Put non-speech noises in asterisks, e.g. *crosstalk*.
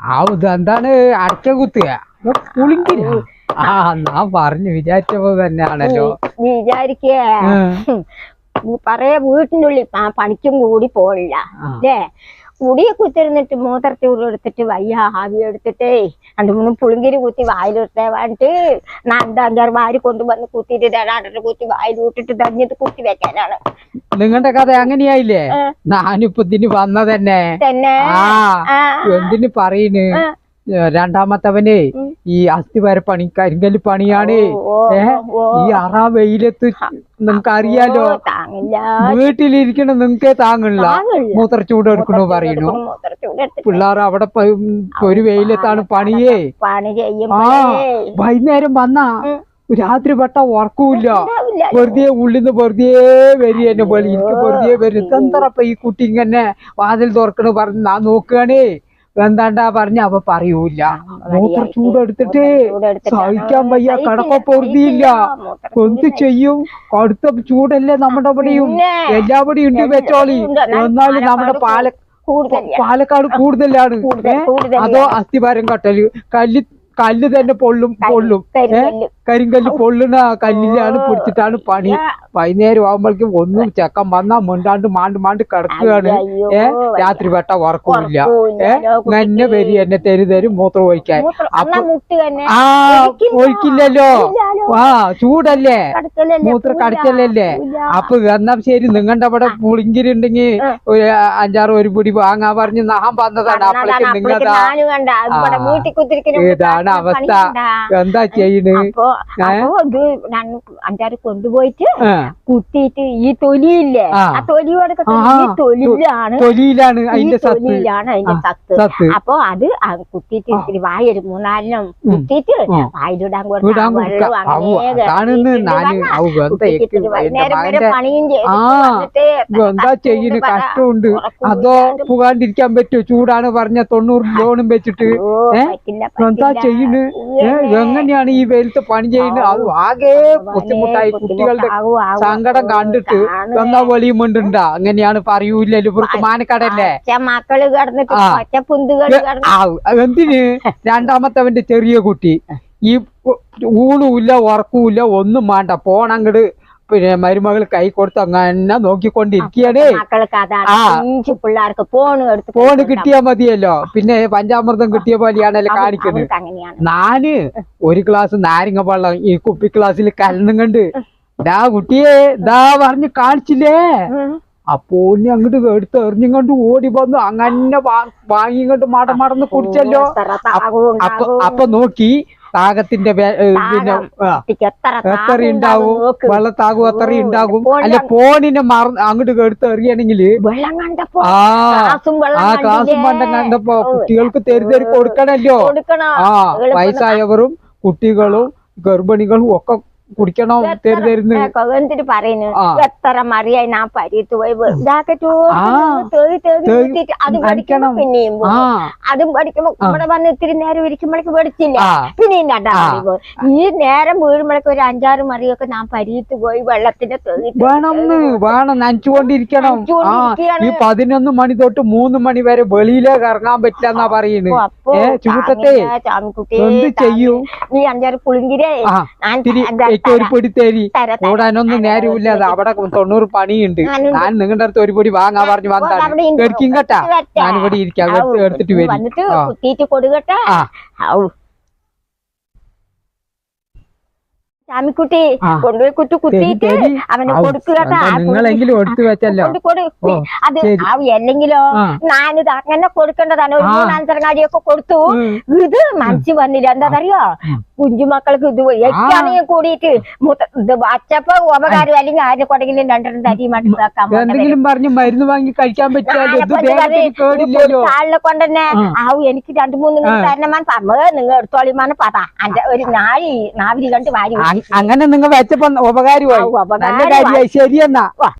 ആ ഇത് എന്താണ് അടക്ക കുത്തുക പുളിങ്കിര ആ ഞാൻ പറഞ്ഞു വിചാരിച്ചപ്പോ തന്നെയാണല്ലോ. വിചാരിക്കേ. പറയ വീട്ടിനുള്ളിൽ പണിക്കും കൂടി പോണില്ല. അല്ലേ മുടിയെ കുത്തിരുന്നിട്ട് മൂത്രച്ചൂട് എടുത്തിട്ട് വയ്യ ആവി എടുത്തിട്ടേ. രണ്ടു മൂന്ന് പുളിങ്കിരി കുത്തി വായിലിട്ടേ വേണ്ടിട്ട്. രണ്ട് അഞ്ചാറ് വാരി കൊണ്ടുവന്ന് കുത്തിയിട്ട് രണ്ടാണ്ട് കുത്തി വായിൽ വിട്ടിട്ട് തഞ്ഞിട്ട് കുത്തി വെക്കാനാണ്. നിങ്ങളുടെ കഥ അങ്ങനെയായില്ലേ? ഞാനിപ്പൊ ഇതിന് വന്നതന്നെ. തന്നെ. തന്നെ എന്തിന് പറയുന്നു രണ്ടാമത്തവനേ. ഈ അസ്ഥിവാര പണി കരിങ്കൽ പണിയാണ്. ഈ അറാ വെയിലത്ത് നിങ്ങക്ക് അറിയാലോ വീട്ടിലിരിക്കണ നിങ്ങക്കേ താങ്ങില്ല മൂത്ര ചൂട് എടുക്കണോ പറയുന്നു. പിള്ളേർ അവിടെ ഒരു വെയിലത്താണ് പണിയേ. പണി ആ വൈകുന്നേരം വന്നാ. രാത്രി പെട്ട ഉറക്കൂല്ല. വെറുതെ ഉള്ളിന്ന് വെറുതെ വരി എന്നെ പോലെ എനിക്ക് വെറുതെ വരും. എന്തറപ്പ ഈ കുട്ടി ഇങ്ങനെ വാതിൽ തുറക്കണ പറഞ്ഞ് ഞാൻ നോക്കുകയാണേ എന്താണ്ടാ പറഞ്ഞ അവ പറയൂല മൂത്ര ചൂടെടുത്തിട്ട് സഹിക്കാൻ വയ്യ സഹിക്കില്ല, കടക്ക പൊറുതിയില്ല സഹിക്കില്ല. എന്ത് ചെയ്യും? കടുത്ത ചൂടല്ലേ നമ്മുടെ ഇവിടെയും. എല്ലാവിടെയും ഉണ്ട് വെച്ചോളി. എന്നാലും നമ്മുടെ പാല പാലക്കാട് കൂടുതലാണ്. അതോ അസ്ഥിഭാരം കട്ടൽ. കല്ല് കല്ല് തന്നെ പൊള്ളും പൊള്ളും. കരിങ്കല്ല്. പൊള്ളുന്ന കല്ലിലാണ് പിടിച്ചിട്ടാണ് പണി. വൈകുന്നേരം ആവുമ്പോഴേക്കും ഒന്നും ചെക്കൻ വന്നാ മുണ്ടാണ്ട് മാണ്ട് മാണ്ട് കിടക്കുകയാണ്. ഏ രാത്രി വെട്ട ഉറക്കമില്ല ഏ എന്നെ വരി എന്നെ തെരു തരും മൂത്രം ഒഴിക്കാൻ. അപ്പൊ ആ ഒഴിക്കില്ല. ഒഴിക്കില്ലല്ലോ. ആ ചൂടല്ലേ? മൂത്രം പൂല. അപ്പൊ എന്നാ ശരി നിങ്ങളുടെ അവിടെ പുളിങ്കിരി ഉണ്ടെങ്കിൽ ഒരു അഞ്ചാറ് ഒരു പിടി വാങ്ങാൻ പറഞ്ഞ് നാം വന്നതാണ്. അപ്പോഴേക്കും നിങ്ങളതാ. നിങ്ങതാ ഇതാണ് അവസ്ഥ? എന്താ ചെയ്യണ്? ഇത് ഞാൻ അഞ്ചാറ് കൊണ്ടുപോയിട്ട് കുത്തിയിട്ട് ഈ തൊലിയില്ലേ? ആ. ആ തൊലിയോടെ ഈ തൊലിയിലാണ്. തൊലിയിലാണ് അതിന്റെ സത്ത്. തൊലിയിലാണ് അതിന്റെ ആ, സത്ത്. സത്ത്. അപ്പൊ അത് കുത്തിയിട്ട് ഇത്തിരി വായ ഒരു മൂന്നാലിനും കുത്തിയിട്ട്. വായിലിടാൻ വിടാൻ കൊടുക്ക. അവ അതാണെന്ന് ഞാൻ അവ എന്താ പണിയും ചെയ്യണ്? കഷ്ടമുണ്ട് അതോ പോകാണ്ടിരിക്കാൻ പറ്റുമോ? ചൂടാണ് പറഞ്ഞ തൊണ്ണൂറ് ലോണും വെച്ചിട്ട്? എന്താ ചെയ്യണ് ഏ, എങ്ങനെയാണ് ഈ വെയിലത്ത് പണി ചെയ്യുന്നത്? അത് ആകെ ബുദ്ധിമുട്ടായി കുട്ടികളുടെ സങ്കടം കണ്ടിട്ട് എന്നാ വെളിയുമുണ്ടാ അങ്ങനെയാണ് പറയൂലല്ലോ ഇവർക്ക് മാനക്കടല്ലേ? മക്കൾ കിടന്നിട്ട് എന്തിന്? *laughs* രണ്ടാമത്തവന്റെ ചെറിയ കുട്ടി. ഈ ഊണുമില്ല ഉറക്കുമില്ല ഒന്നും വേണ്ട. പോണങ്ങട് പിന്നെ മരുമകൾ കൈ കൊടുത്ത് അങ്ങനെ നോക്കിക്കൊണ്ടിരിക്കുകയാണ്. ആ. അഞ്ച് പിള്ളേർക്ക് ഫോൺ എടുത്ത് ഫോണ്. കിട്ടിയാ മതിയല്ലോ. പിന്നെ പഞ്ചാമൃതം കിട്ടിയ പോലെയാണല്ലോ കാണിക്കുന്നത് നാന് ഒരു ഗ്ലാസ് നാരങ്ങ വെള്ളം ഈ കുപ്പി ഗ്ലാസ്സിൽ കലന്നും കണ്ട് ദാ കുട്ടിയെ ദാ പറഞ്ഞ് കാണിച്ചില്ലേ. അപ്പോ അങ്ങോട്ട് എടുത്ത് എറിഞ്ഞിങ്ങോട്ട് ഓടി വന്നു അങ്ങനെ വാങ്ങിങ്ങോട്ട് മടമടന്ന് കുടിച്ചല്ലോ. അപ്പൊ നോക്കി താകത്തിന്റെ പിന്നെ എത്ര ഉണ്ടാവും. വെള്ളത്താകും എത്ര ഉണ്ടാകും അല്ലെ ഫോണിനെ മറന്ന് അങ്ങോട്ട് എടുത്ത് എറിയണെങ്കിൽ ആ ആ ക്ലാസ്സും കണ്ടില്ലേ? കണ്ടപ്പോ കുട്ടികൾക്ക് തെരി തെരി കൊടുക്കണല്ലോ. കൊടുക്കണം. ആ വയസ്സായവരും കുട്ടികളും ഗർഭിണികളും ഒക്കെ കുടിക്കണം? തെരി തരുന്ന്. പറയുന്നു? എത്ര മറിയായി ഞാൻ പരിയത്ത് പോയി. അത്. പഠിക്കണം പിന്നെയും. അതും പഠിക്കുമ്പോ ഇവിടെ വന്ന് ഇത്തിരി നേരം ഇരിക്കുമ്പോഴേക്ക് പഠിച്ചില്ല. പിന്നെയും രണ്ടാം മറി പോയി ഈ നേരം വീഴുമ്പോഴേക്ക് ഒരു അഞ്ചാറ് മറിയൊക്കെ ഞാൻ പരിയത്ത് പോയി വെള്ളത്തിന്റെ വേണം വേണം. നനച്ചുകൊണ്ടിരിക്കണം. ഈ പതിനൊന്ന് മണി തൊട്ട് മൂന്ന് മണി വരെ വെളിയിലേക്ക് ഇറങ്ങാൻ പറ്റില്ല എന്നാ പറയുന്നത് എന്ത് ചെയ്യും? നീ അഞ്ചാറ് പുളിങ്കിരേ ഏറ്റവും ഒരു പൊടി തരി. കൂടാനൊന്നും നേരമില്ല. അത് അവിടെ തൊണ്ണൂറ് പണിയുണ്ട്. ഞാൻ നിങ്ങളുടെ അടുത്ത് ഒരു പൊടി വാങ്ങാൻ പറഞ്ഞു വന്നതാണ്. എടുക്കും കേട്ടാ. ഞാനിവിടെ ഇരിക്കാം. എടുത്തിട്ട് വരും വന്നിട്ട് ആ. കുത്തിയിട്ട് കൊടുക്കട്ടെ ആ. ഔ ചാമിക്കുട്ടി. കൊണ്ടുപോയി കുറ്റി കുത്തിയിട്ട്. അവന് ഔ, കൊടുക്കുക കേട്ടാ. എന്താ ആ നിങ്ങളെങ്കിലും എടുത്തു വെച്ചല്ലോ. കൊണ്ട് കൊടു. അത് അല്ലെങ്കിലോ. ഞാനിത് അങ്ങനെ കൊടുക്കേണ്ടതാണ്. ഒരു മൂന്നാന്തരങ്ങാടി മൂന്നാഞ്ചരങ്ങാടിയൊക്കെ കൊടുത്തു. ഇത് മനസ്സിൽ വന്നില്ല. എന്താണെന്നറിയോ കുഞ്ഞുമക്കൾക്ക് ഇത് എക്കാണെങ്കിൽ കൂടിയിട്ട് വച്ചപ്പോ ഉപകാരം അല്ലെങ്കിൽ ആരും കൊടെങ്കിലും രണ്ടെണ്ണം തരി. എന്തെങ്കിലും പറഞ്ഞ് മരുന്ന് വാങ്ങി കഴിക്കാൻ പറ്റിയാലോ? കൊണ്ടന്നെ ആ. എനിക്ക് രണ്ടു മൂന്ന് തരണമാൻ പറഞ്ഞു നിങ്ങൾ എടുത്തോളിമാന്ന് പറ അന്റെ ഒരു നാഴി നാവിരി കണ്ട് വാരി അങ്ങനെ നിങ്ങൾ വെച്ചപ്പോ ഉപകാരമായി. നല്ല കാര്യമായി ശരിയെന്നാ.